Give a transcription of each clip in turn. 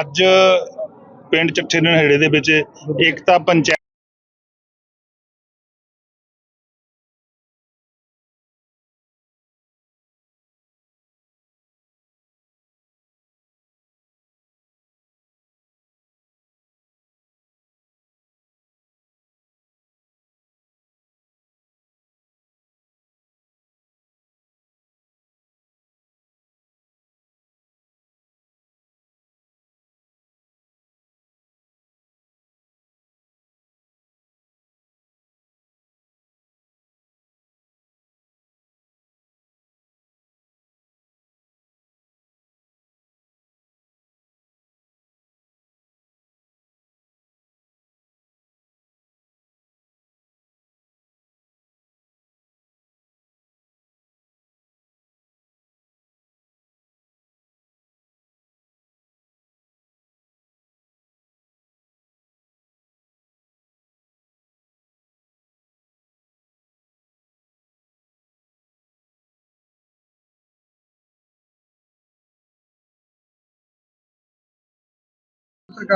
ਅੱਜ ਪਿੰਡ ਚੱਠੇ ਨਹੇੜੇ ਦੇ ਵਿੱਚ ਇੱਕ ਤਾਂ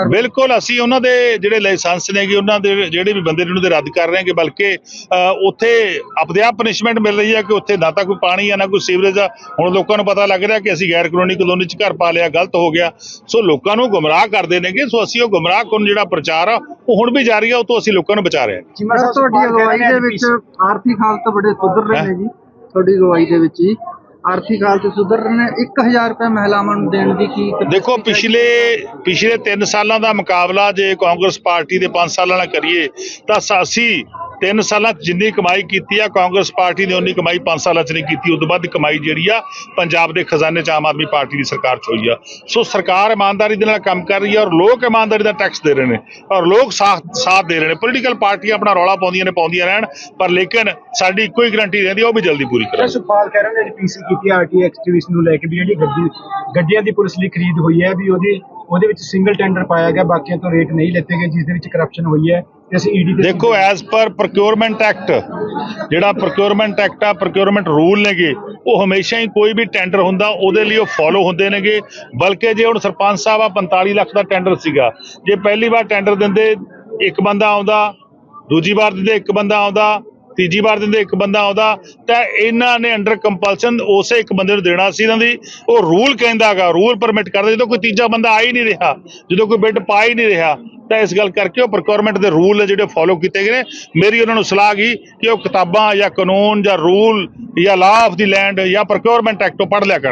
ਬਿਲਕੁਲ ਅਸੀਂ ਉਹਨਾਂ ਦੇ ਜਿਹੜੇ ਲਾਇਸੈਂਸ ਨੇਗੇ ਉਹਨਾਂ ਦੇ ਜਿਹੜੇ ਵੀ ਬੰਦੇ ਨੇ ਉਹਨਾਂ ਦੇ ਰੱਦ ਕਰ ਰਹੇ ਹਾਂਗੇ ਬਲਕਿ ਅ, ਉੱਥੇ ਆਪਦੇ ਆਪ ਪਨਿਸ਼ਮੈਂਟ ਮਿਲ ਰਹੀ ਹੈ ਕਿ ਉੱਥੇ ਨਾ ਤਾਂ ਕੋਈ ਪਾਣੀ ਆ ਨਾ ਕੋਈ ਸੀਵਰੇਜ ਆ। ਹੁਣ ਲੋਕਾਂ ਨੂੰ ਪਤਾ ਲੱਗ ਰਿਹਾ ਕਿ ਅਸੀਂ ਗੈਰ ਕਾਨੂੰਨੀ ਕਲੋਨੀ 'ਚ ਘਰ ਪਾ ਲਿਆ ਗਲਤ ਹੋ ਗਿਆ। ਸੋ ਲੋਕਾਂ ਨੂੰ ਗੁੰਮਰਾਹ ਕਰਦੇ ਨੇਗੇ ਸੋ ਅਸੀਂ ਉਹ ਗੁੰਮਰਾਹ ਕਰਨ ਜਿਹੜਾ ਪ੍ਰਚਾਰ ਆ ਉਹ ਹੁਣ ਵੀ ਜਾਰੀ ਆ ਉਹ ਤੋਂ ਅਸੀਂ ਲੋਕਾਂ ਨੂੰ ਬਚਾ ਰਹੇ ਹਾਂ। ਚੀਮਾ ਸਾਹਿਬ ਤੁਹਾਡੀ ਅਗਵਾਈ ਦੇ ਵਿੱਚ ਆਰਥਿਕ ਹਾਲਤ ਬੜੇ ਸੁਧਰ ਰਹੇ ਨੇ ਜੀ। ਤੁਹਾਡੀ ਅਗਵਾਈ ਦੇ ਵਿੱਚ ਜੀ। ਆਰਥਿਕ ਹਾਲਤ ਸੁਧਰ ਰਹੇ ਨੇ। 1000 ਰੁਪਏ ਮਹਿਲਾਵਾਂ ਨੂੰ ਦੇਣ ਦੀ ਕੀ ਦੇਖੋ ਪਿਛਲੇ ਪਿਛਲੇ 3 ਸਾਲਾਂ ਦਾ ਮੁਕਾਬਲਾ ਜੇ ਕਾਂਗਰਸ ਪਾਰਟੀ ਦੇ 5 ਸਾਲਾਂ ਨਾਲ ਕਰੀਏ ਤਾਂ ਸ- ਅਸੀਂ 3 ਸਾਲਾਂ 'ਚ ਜਿੰਨੀ ਕਮਾਈ ਕੀਤੀ ਆ, ਕਾਂਗਰਸ ਪਾਰਟੀ ਨੇ ਉਨੀ ਕਮਾਈ 5 ਸਾਲਾਂ 'ਚ ਨਹੀਂ ਕੀਤੀ ਉਸ ਤੋਂ ਵੱਧ ਕਮਾਈ ਜਿਹੜੀ ਆ, ਪੰਜਾਬ ਦੇ ਖਜ਼ਾਨੇ 'ਚ ਆਮ ਆਦਮੀ ਪਾਰਟੀ ਦੀ ਸਰਕਾਰ 'ਚ ਹੋਈ ਆ। ਸੋ ਸਰਕਾਰ ਇਮਾਨਦਾਰੀ ਦੇ ਨਾਲ ਕੰਮ ਕਰ ਰਹੀ ਹੈ ਔਰ ਲੋਕ ਇਮਾਨਦਾਰੀ ਦਾ ਟੈਕਸ ਦੇ ਰਹੇ ਨੇ ਔਰ ਲੋਕ ਸਾਥ ਸਾਥ ਦੇ ਰਹੇ ਨੇ। ਪੋਲੀਟੀਕਲ ਪਾਰਟੀਆਂ ਆਪਣਾ ਰੌਲਾ ਪਾਉਂਦੀਆਂ ਨੇ, ਪਾਉਂਦੀਆਂ ਰਹਿਣ, ਪਰ ਲੇਕਿਨ ਸਾਡੀ ਇੱਕੋ ਹੀ ਗਰੰਟੀ ਰਹਿੰਦੀ ਉਹ ਵੀ ਜਲਦੀ ਪੂਰੀ ਕਰਾਂਗੇ। ਸੁਖਪਾਲ ਕਹਿ ਰਹੇ ਨੇ ਪੀਸੀ ਕੀਤੀ ਆਰਟੀ ਐਕਟਿਵਿਸਟ ਨੂੰ ਲੈ ਕੇ ਵੀ ਜਿਹੜੀ ਗੱਡੀ, ਗੱਡੀਆਂ ਦੀ ਪੁਲਿਸ ਲਈ ਖਰੀਦ ਹੋਈ ਹੈ, ਵੀ ਉਹਦੇ ਉਹਦੇ ਵਿੱਚ ਸਿੰਗਲ ਟੈਂਡਰ ਪਾਇਆ ਗਿਆ, ਬਾਕੀਆਂ ਤੋਂ ਰੇਟ ਨਹੀਂ ਲਿੱਤੇ ਗਏ, ਜਿਸ ਦੇ ਵਿੱਚ ਕਰਪਸ਼ਨ ਹੋਈ ਹੈ। ਅਸੀਂ ਈਡੀ ਦੇ ਦੇਖੋ ਐਜ਼ ਪਰ ਪ੍ਰੋਕਿਉਰਮੈਂਟ ਐਕਟ ਜਿਹੜਾ ਪ੍ਰੋਕਿਉਰਮੈਂਟ ਐਕਟ ਆ ਪ੍ਰੋਕਿਉਰਮੈਂਟ ਰੂਲ ਨੇਗੇ ਉਹ ਹਮੇਸ਼ਾ ਹੀ ਕੋਈ ਵੀ ਟੈਂਡਰ ਹੁੰਦਾ ਉਹਦੇ ਲਈ ਉਹ ਫੋਲੋ ਹੁੰਦੇ ਨੇਗੇ। ਬਲਕਿ ਜੇ ਹੁਣ ਸਰਪੰਚ ਸਾਹਿਬ ਆ 45 ਲੱਖ ਦਾ ਟੈਂਡਰ ਸੀਗਾ ਜੇ ਪਹਿਲੀ ਵਾਰ ਟੈਂਡਰ ਦਿੰਦੇ ਇੱਕ ਬੰਦਾ ਆਉਂਦਾ ਦੂਜੀ ਵਾਰ ਦਿੰਦੇ ਇੱਕ ਬੰਦਾ ਆਉਂਦਾ ਤੀਜੀ ਵਾਰ ਦਿੰਦੇ ਇੱਕ ਬੰਦਾ ਆਉਂਦਾ ਤਾਂ ਇਹਨਾਂ ਨੇ ਅੰਡਰ ਕੰਪਲਸ਼ਨ ਉਸੇ ਇੱਕ ਬੰਦੇ ਨੂੰ ਦੇਣਾ ਸੀ ਇਹਨਾਂ ਦੀ। ਉਹ ਰੂਲ ਕਹਿੰਦਾਗਾ ਰੂਲ ਪਰਮਿਟ ਕਰਦਾ ਜਦੋਂ ਕੋਈ ਤੀਜਾ ਬੰਦਾ ਆ ਹੀ ਨਹੀਂ ਰਿਹਾ ਜਦੋਂ ਕੋਈ ਬਿੱਡ ਪਾ ਹੀ ਨਹੀਂ ਰਿਹਾ ਤਾਂ ਇਸ ਗੱਲ ਕਰਕੇ ਉਹ ਪ੍ਰੋਕਿਉਰਮੈਂਟ ਦੇ ਰੂਲ ਨੇ ਜਿਹੜੇ ਫੋਲੋ ਕੀਤੇ ਗਏ ਨੇ। ਮੇਰੀ ਉਹਨਾਂ ਨੂੰ ਸਲਾਹ ਗਈ ਕਿ ਉਹ ਕਿਤਾਬਾਂ ਜਾਂ ਕਾਨੂੰਨ ਜਾਂ ਰੂਲ ਜਾਂ ਲਾਅ ਆਫ ਦੀ ਲੈਂਡ ਜਾਂ ਪ੍ਰੋਕਿਉਰਮੈਂਟ ਐਕਟ ਤੋਂ ਪੜ੍ਹ ਲਿਆ ਕਰਨ।